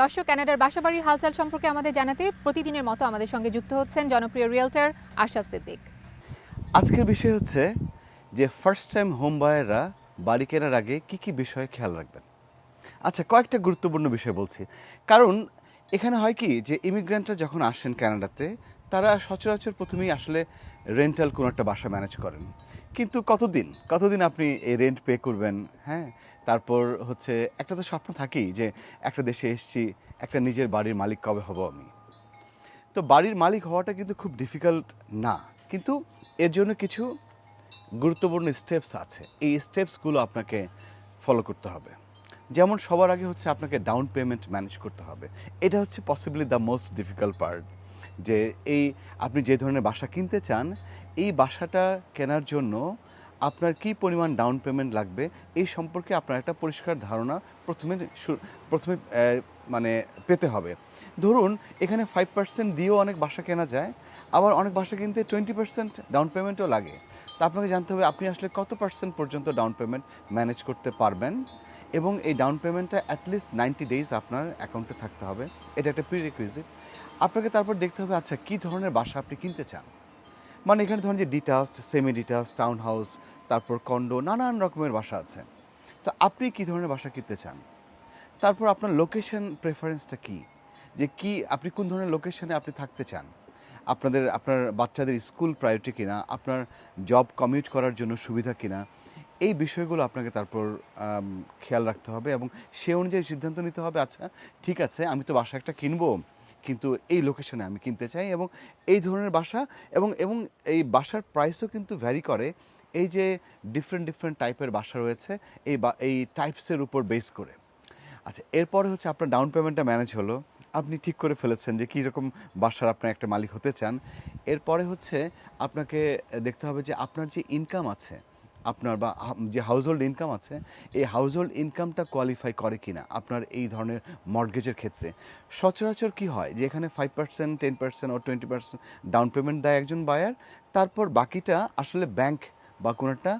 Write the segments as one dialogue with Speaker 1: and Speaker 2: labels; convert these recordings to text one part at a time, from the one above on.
Speaker 1: দর্শক, কানাডার বাসাবাড়ির হালচাল সম্পর্কে আমাদের জানাতে প্রতিদিনের মতো আমাদের সঙ্গে যুক্ত হচ্ছেন জনপ্রিয় রিয়েলটার আশরাফ সিদ্দিক।
Speaker 2: আজকের বিষয় হচ্ছে যে ফার্স্ট টাইম হোম বায়াররা বাড়ি কেনার আগে কি কি বিষয়ে খেয়াল রাখবেন? আচ্ছা কয়েকটা গুরুত্বপূর্ণ বিষয় বলছি। কারণ এখানে হয় কি যে ইমিগ্রেন্টরা যখন আসেন কানাডাতে, তারা সচরাচর প্রথমেই আসলে রেন্টাল কোনো একটা বাসা ম্যানেজ করেন। কিন্তু কতদিন? কতদিন আপনি এই রেন্ট পে করবেন? হ্যাঁ? তারপর হচ্ছে একটা তো স্বপ্ন থাকেই যে একটা দেশে এসেছি, একটা নিজের বাড়ির মালিক কবে হব আমি। তো বাড়ির মালিক হওয়াটা কিন্তু খুব ডিফিকাল্ট না, কিন্তু এর জন্য কিছু গুরুত্বপূর্ণ স্টেপস আছে। এই স্টেপসগুলো আপনাকে ফলো করতে হবে। যেমন সবার আগে হচ্ছে আপনাকে ডাউন পেমেন্ট ম্যানেজ করতে হবে। এটা হচ্ছে possibly the most difficult part যে এই আপনি যে ধরনের বাসা কিনতে চান, এই বাসাটা কেনার জন্য আপনার কি পরিমাণ ডাউন পেমেন্ট লাগবে? এই সম্পর্কে আপনার একটা পরিষ্কার ধারণা প্রথমে প্রথমে মানে পেতে হবে। ধরুন, এখানে ফাইভ পার্সেন্ট দিয়েও অনেক বাসা কেনা যায়, আবার অনেক বাসা কিনতে টোয়েন্টি পার্সেন্ট ডাউন পেমেন্টও লাগে। তা আপনাকে জানতে হবে, আপনি আসলে কত পার্সেন্ট পর্যন্ত ডাউন পেমেন্ট ম্যানেজ করতে পারবেন? এবং এই ডাউন পেমেন্টটা অ্যাটলিস্ট নাইনটি ডেজ আপনার অ্যাকাউন্টে থাকতে হবে। এটা একটা প্রি রিকুইজিট আপনাকে তারপর দেখতে হবে আচ্ছা কী ধরনের বাসা আপনি কিনতে চান? মানে এখানে ধরুন যে detached semi detached town house তারপর কন্ডো নানান রকমের বাসা আছে। তো আপনি কী ধরনের বাসা কিনতে চান? তারপর আপনার লোকেশন প্রেফারেন্সটা কী? যে কি, আপনি কোন ধরনের লোকেশনে আপনি থাকতে চান? আপনাদের, আপনার বাচ্চাদের স্কুল প্রায়োরিটি কিনা? আপনার জব কমিউট করার জন্য সুবিধা কিনা? এই বিষয়গুলো আপনাকে তারপর খেয়াল রাখতে হবে এবং সে অনুযায়ী সিদ্ধান্ত নিতে হবে আচ্ছা ঠিক আছে, আমি তো বাসা একটা কিনবো। কিন্তু এই লোকেশনে আমি কিনতে চাই এবং এই ধরনের বাসা এবং এবং এই বাসার প্রাইসও কিন্তু ভ্যারি করে। এই যে ডিফারেন্ট ডিফারেন্ট টাইপের বাসা রয়েছে, এই বা, এই টাইপসের উপর বেস করে। আচ্ছা এরপরে হচ্ছে আপনার ডাউন পেমেন্টটা ম্যানেজ হলো। আপনি ঠিক করে ফেলেছেন যে কী রকম বাসার আপনার একটা মালিক হতে চান। এরপরে হচ্ছে আপনাকে দেখতে হবে যে আপনার যে ইনকাম আছে আপনার বা যে হাউসহোল্ড ইনকাম আছে, এই হাউসহোল্ড ইনকামটা কোয়ালিফাই করে কিনা আপনার এই ধরনের মর্গেজের ক্ষেত্রে। সচরাচর কি হয় যে এখানে ফাইভ পার্সেন্ট টেন পার্সেন্ট ও টোয়েন্টি পার্সেন্ট ডাউন পেমেন্ট দেয় একজন বায়ার তারপর বাকিটা আসলে ব্যাংক বা কোনো একটা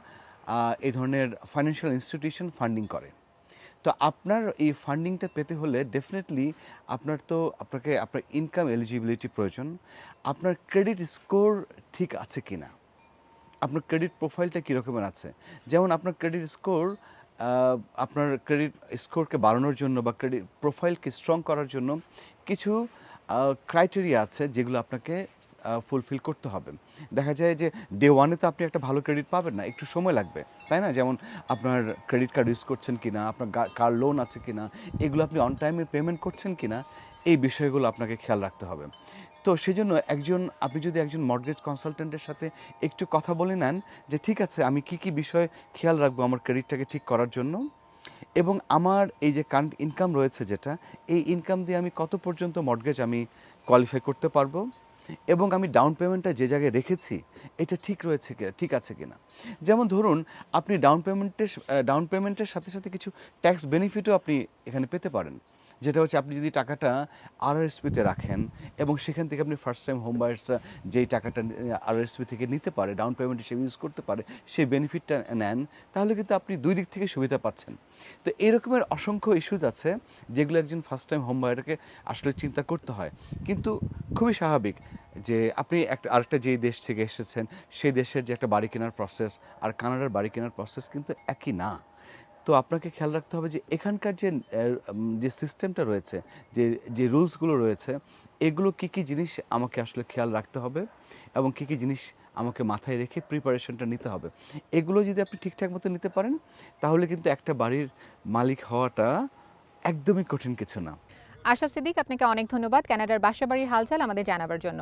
Speaker 2: এই ধরনের ফাইন্যান্সিয়াল ইনস্টিটিউশন ফান্ডিং করে। তো আপনার এই ফান্ডিংটা পেতে হলে ডেফিনেটলি আপনার তো আপনাকে, আপনার ইনকাম এলিজিবিলিটি প্রয়োজন। আপনার ক্রেডিট স্কোর ঠিক আছে কি না আপনার ক্রেডিট প্রোফাইলটা কীরকমের আছে? যেমন আপনার ক্রেডিট স্কোর আপনার ক্রেডিট স্কোরকে বাড়ানোর জন্য বা ক্রেডিট প্রোফাইলকে স্ট্রং করার জন্য কিছু ক্রাইটেরিয়া আছে যেগুলো আপনাকে ফুলফিল করতে হবে। দেখা যায় যে ডে ওয়ানে তো আপনি একটা ভালো ক্রেডিট পাবেন না, একটু সময় লাগবে, তাই না? যেমন আপনার ক্রেডিট কার্ড ইউজ করছেন কিনা, আপনার কার লোন আছে কি না এগুলো আপনি অন টাইমে পেমেন্ট করছেন কিনা, এই বিষয়গুলো আপনাকে খেয়াল রাখতে হবে। তো সেই জন্য একজন, আপনি যদি একজন মর্গেজ কনসালটেন্টের সাথে একটু কথা বলে নেন যে, ঠিক আছে, আমি কি কি বিষয় খেয়াল রাখব আমার ক্রেডিটটাকে ঠিক করার জন্য? এবং আমার এই যে কারেন্ট ইনকাম রয়েছে যেটা, এই ইনকাম দিয়ে আমি কত পর্যন্ত মর্গেজ আমি কোয়ালিফাই করতে পারব? এবং আমি ডাউন পেমেন্টটা যে জায়গায় রেখেছি, এটা ঠিক রয়েছে কি ঠিক আছে কিনা? যেমন ধরুন, আপনি ডাউন পেমেন্টের ডাউন পেমেন্টের সাথে সাথে কিছু ট্যাক্স বেনিফিটও আপনি এখানে পেতে পারেন। যেটা হচ্ছে আপনি যদি টাকাটা আরএসপিতে রাখেন এবং সেখান থেকে আপনি ফার্স্ট টাইম হোম বায়ার্সরা যেই টাকাটা আরএসপি থেকে নিতে পারে ডাউন পেমেন্ট হিসেবে ইউজ করতে পারে, সেই বেনিফিটটা নেন, তাহলে কিন্তু আপনি দুই দিক থেকে সুবিধা পাচ্ছেন। তো এরকমের অসংখ্য ইস্যুজ আছে যেগুলো একজন ফার্স্ট টাইম হোম বায়ারকে আসলে চিন্তা করতে হয়। কিন্তু খুবই স্বাভাবিক যে আপনি একটা, আরেকটা যে দেশ থেকে এসেছেন, সেই দেশের যে একটা বাড়ি কেনার প্রসেস আর কানাডার বাড়ি কেনার প্রসেস কিন্তু একই না। তো আপনাকে খেয়াল রাখতে হবে যে এখানকার যে যে সিস্টেমটা রয়েছে, যে যে রুলসগুলো রয়েছে, এগুলো কী কী জিনিস আমাকে আসলে খেয়াল রাখতে হবে এবং কী কী জিনিস আমাকে মাথায় রেখে প্রিপারেশনটা নিতে হবে। এগুলো যদি আপনি ঠিকঠাক মতো নিতে পারেন, তাহলে কিন্তু একটা বাড়ির মালিক হওয়াটা একদমই কঠিন কিছু না।
Speaker 1: আশরাফ সিদ্দিক, আপনাকে অনেক ধন্যবাদ। কানাডার বাসাবাড়ির হালচাল আমাদের জানাবার জন্য।